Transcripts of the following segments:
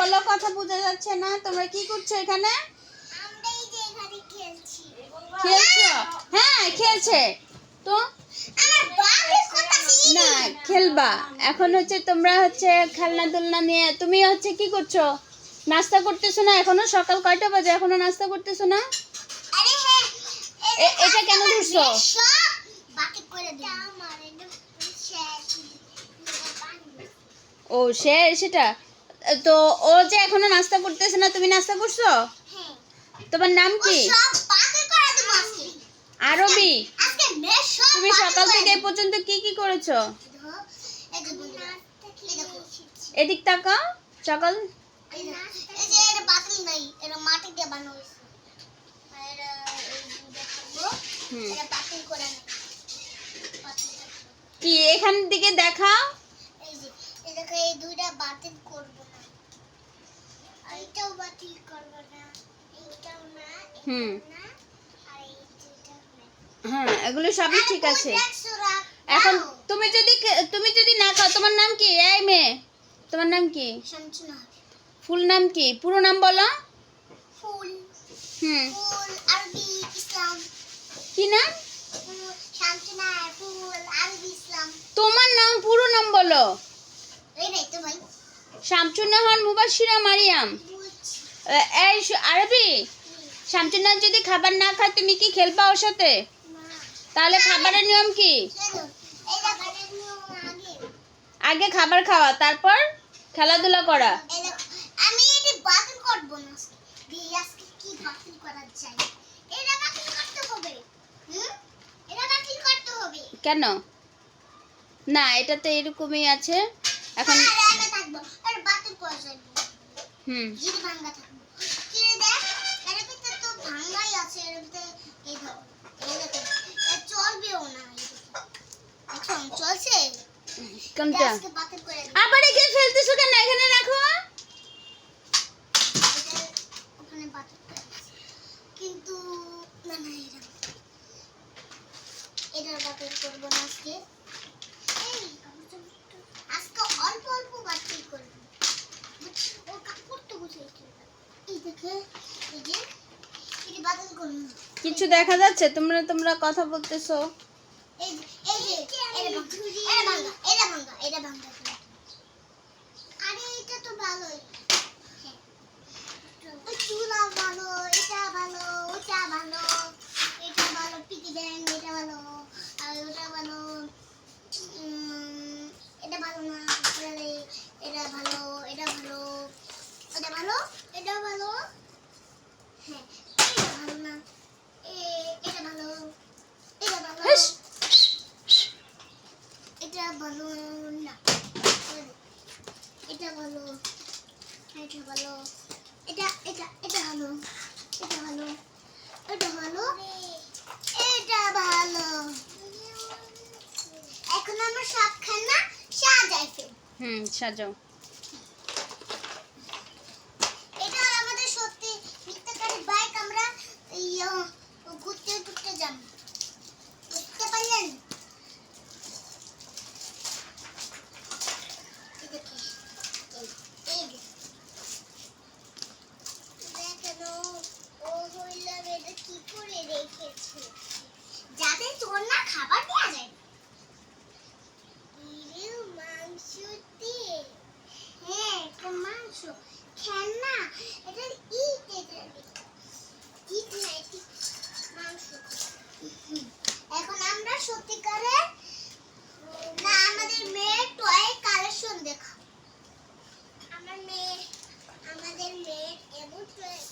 বলো কথা বোঝা যাচ্ছে না। তোমরা কি করছ এখানে? খেলছি। হ্যাঁ খেলছে। তো? আমার বাপের কথা না খেলবা। এখন হচ্ছে তোমরা হচ্ছে খেলনা দুলনা নিয়ে তুমি হচ্ছে কি করছ? নাস্তা করতেছো না? এখনও সকাল কয়টা বাজে? এখনও নাস্তা করতেছো না? আরে হ্যাঁ এটা কেন ধরছো? ও সে সেটা? তো ও যে এখনও নাস্তা করতেছে না তুমি নাস্তা করছ? হ্যাঁ। তোমার নাম কি? আরবি? তুমি সকাল থেকে এই পর্যন্ত কি কি করেছ। এদিক তাকাও সকাল। এই দেখো, এই যে বাতিল হুম। হ্যাঁ এগুলো সবই ঠিক আছে। এখন তুমি যদি তুমি যদি না খাও তোমার নাম কি? এই মেয়ে। তোমার নাম কি? ফুল নাম কি? পুরো নাম বলো। ফুল। হুম। ফুল কি নাম? ফুল শামসুনা ফুল আরবি ইসলাম। তোমার নাম পুরো নাম বলো। এই নাই তো ভাই। শামসুন্নাহার মুবাসিরা মারিয়াম। এই আরবি? শামসুন্নাহ যদি খাবার না খায় তুমি কি খেলবা ওর সাথে? তাহলে খাবারের নিয়ম কি? আগে খাবার খাওয়া তারপর খেলাধুলা করা। আমি এটি বাতিল করব না। আজকে। আজকে কি বাতিল করা যায়? এটা বাতিল করতে হবে। হুম? এটা বাতিল করতে হবে। কেন? না এটা তো এরকমই আছে। এখন আর বাতিল করা যাবে হুম। ভাঙ্গা থাকব কিরে দেখ এর ভিতরে তো ভাঙ্গাই আছে এর ভিতরে এই ধরো এই দেখো এটা চলবেও না এই দেখো। দেখো চলছে এটা কোনটা আবার এখানে ফেলতেছো কেন? এখানে রাখো। কিন্তু না না এটা এটার বাতিল করব না আজকে। এই আজকে অল্প অল্প বাতিল করব। এই দেখে এই যে এটি বাতিল করব না। কিছু দেখা যাচ্ছে? তোমরা তোমরা কথা বলতেছো। এই যে এই যে এটা ভাঙা এটা ভাঙা এটা ভাঙা এটা ভাঙা আরে এটা তো ভালোই হ্যাঁ। ওই চুলা ভালো এটা ভালো ওটা ভালো এটা ভালো পিকি ব্যাংক এটা ভালো আর ওটা ভালো উম, এটা ভালো না তাহলে এটা ভালো এটা ভালো এটা ভালো এটা ভালো হ্যাঁ এটা ভালো না এ- এটা ভালো এটা ভালো হেস। এটা ভালো না এটা ভালো। এটা ভালো। এটা এটা এটা ভালো। এটা ভালো। এটা ভালো। এটা ভালো। এখন আমরা সব খানা সাজাই ফেলব হুম সাজাও। এটা আমাদের সত্যি মিথ্যাকারী বাইক আমরা ইয়া, ঘুরতে ঘুরতে যাব বুঝতে পারলেন এই দেখি, এই, এই যে। দেখেন ও- ও হইল এটা কি করে রেখেছে যাতে তোর না খাবার দেওয়া যায় ইরে মাংস দিয়ে হ্যাঁ এটা মাংস খেন না এটা ইট এটা ইট না এটি মাংস হুম। এখন আমরা সত্যিকারের না আমাদের মেয়ের টয় কালেকশন দেখা আমার মেয়ে আমাদের মেয়ের এমন toy-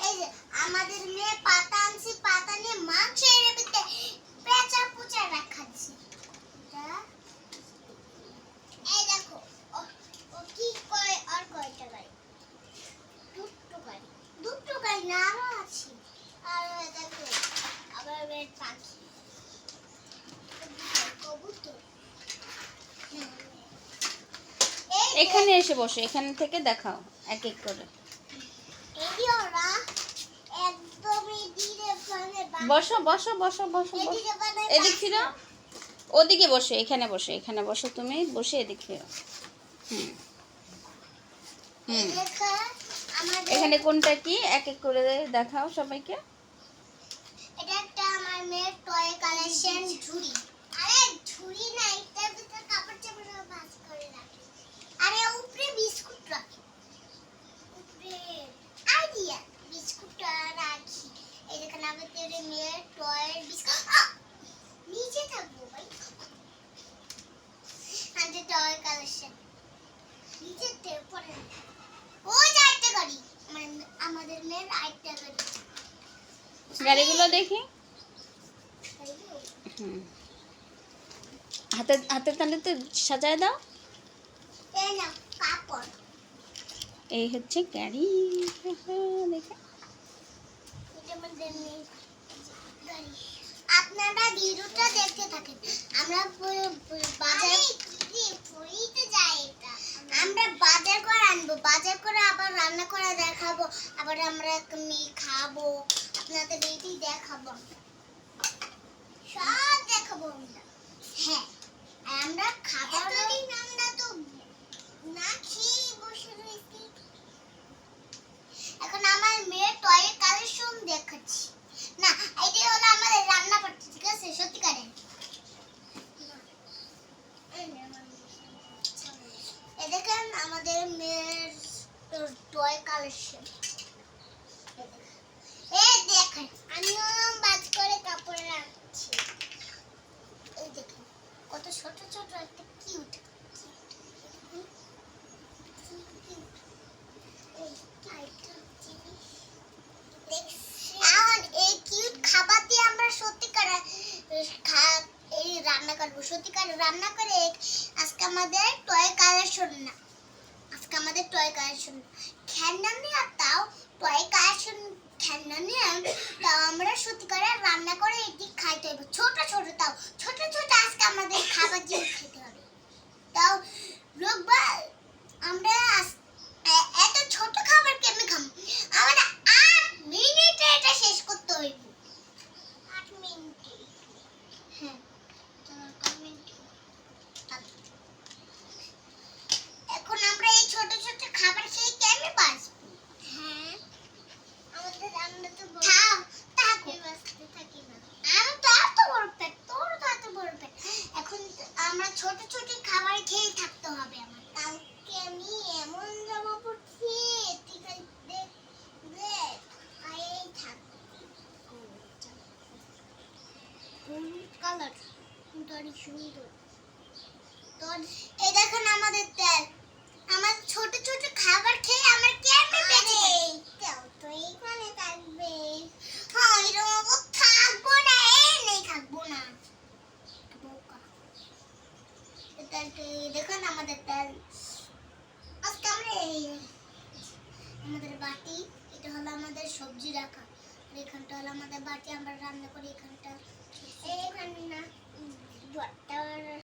এই যে আমাদের মেয়ে পাতা আনছি, পাতা নিয়ে মাংস এনে পেতে পেঁচা পুচা রাখা দিছি এটা এই দেখো, ও- কি কয় আর কয়টা গাড়ি? দুটো গাড়ি দুটো গাড়ি না, আরও আছে। আর দেখো, আবার বেড পাখি। এখানে এসে বসো, এখান থেকে দেখাও, এক এক করে এই ওরা একদমই ধীরে মানে বসো বসো বসো বসো এদিকে ফিরো। ওদিকে বসো এখানে বসো এখানে বসো। তুমি বসে এদিক ফিরো। হুম। হুম। এখানে কোনটা কি? এক এক করে দেখাও সবাইকে। এটা একটা আমার মেয়ের টয় কালেকশন ঝুড়ি না এটার ভিতরে কাপড় চাপড় সব ভাঁজ করে রাখি আরে উপরে বিস্কুট রাখি উপরে আইডিয়া বিস্কুটটা রাখি এই দেখেন আমাদের মেয়ের টয়ের বিস্কুট আহ! নিচে থাকব ভাই আমাদের টয় কালেকশন নিচে পরে ওই যে আরেকটা গাড়ি আমার আমাদের মেয়ের আরেকটা গাড়ি গাড়িগুলো দেখি। হুম। হাতে হাতের তালিতে সাজায় দাও। এই নাও কাপড় এই হচ্ছে গাড়ি। দেখে। আপনারা ভিডিওটা দেখতে থাকেন। আমরা যাই এটা। আমরা বাজার করে আনব। বাজার করে আবার রান্না করে দেখাবো। আবার আমরা খাব। আপনাদের এটি দেখাবো সব দেখাবো আমরা। হ্যাঁ আমরা খাবার আমরা তো না খেয়ে বসে রয়েছি। এখন আমার মেয়ের টয় কালেকশন দেখাচ্ছি। না এটি হলো আমাদের রান্না করতে, ঠিক আছে? সত্যিকারের। দেখেন আমাদের মেয়ের টয় কালেকশন এ দেখেন আমিও বাজ করে কাপড় রাখছি এই দেখেন কত ছোট ছোট একটা কিউট খাবার দিয়ে আমরা সত্যিকার এই রান্না করব সত্যিকার রান্না করে আজকে আমাদের টয় কালেকশন না আজকে আমাদের টয় কালেকশন খেলনা তাও টয় কালেকশন খেলনা নিয়ে, তাও আমরা সত্যিকারে রান্না করে এটি খাইতে হবে ছোট ছোট তাও। ছোট ছোট আজকে আমাদের খাবার জিনিস খেতে হবে। তাও রোববার আমরা এত ছোট খাবার কেমনি খাব? আমাদের আট মিনিটে এটা শেষ করতে হইব আট মিনিটে হ্যাঁ তোমার কমেন্ট এখন আমরা এই ছোট ছোট খাবার খেয়ে কেমনে বাঁচবো হ্যাঁ আমাদের আমরা তো থাক থাকো বাঁচতে থাকি না আমি তো এত বড় পেট তোর তো এত বড় পেট এখন তো আমরা ছোট ছোট খাবার খেয়ে থাকতে হবে আমার কালকে আমি এমন জামা পরছি ঠিক আছে দেখ দেখ এই থাক হলুদ কালার তোরই সুন্দর। তোর এই দেখুন আমাদের তেল। আমার ছোট ছোট খাবার খেয়ে আমার কেমনে বেঁচে তেল তো এইখানে থাকবে। হ্যাঁ এরকম থাকব না এই নেই থাকব না। দেখুন আমাদের তেল। আজকে আমরা এই আমাদের বাটি, এটা হলো আমাদের সবজি রাখা। আর এখানটা হলো আমাদের বাটি, আমরা রান্না করি এখানটা। เอ๊ะมันนะหยดเตอร์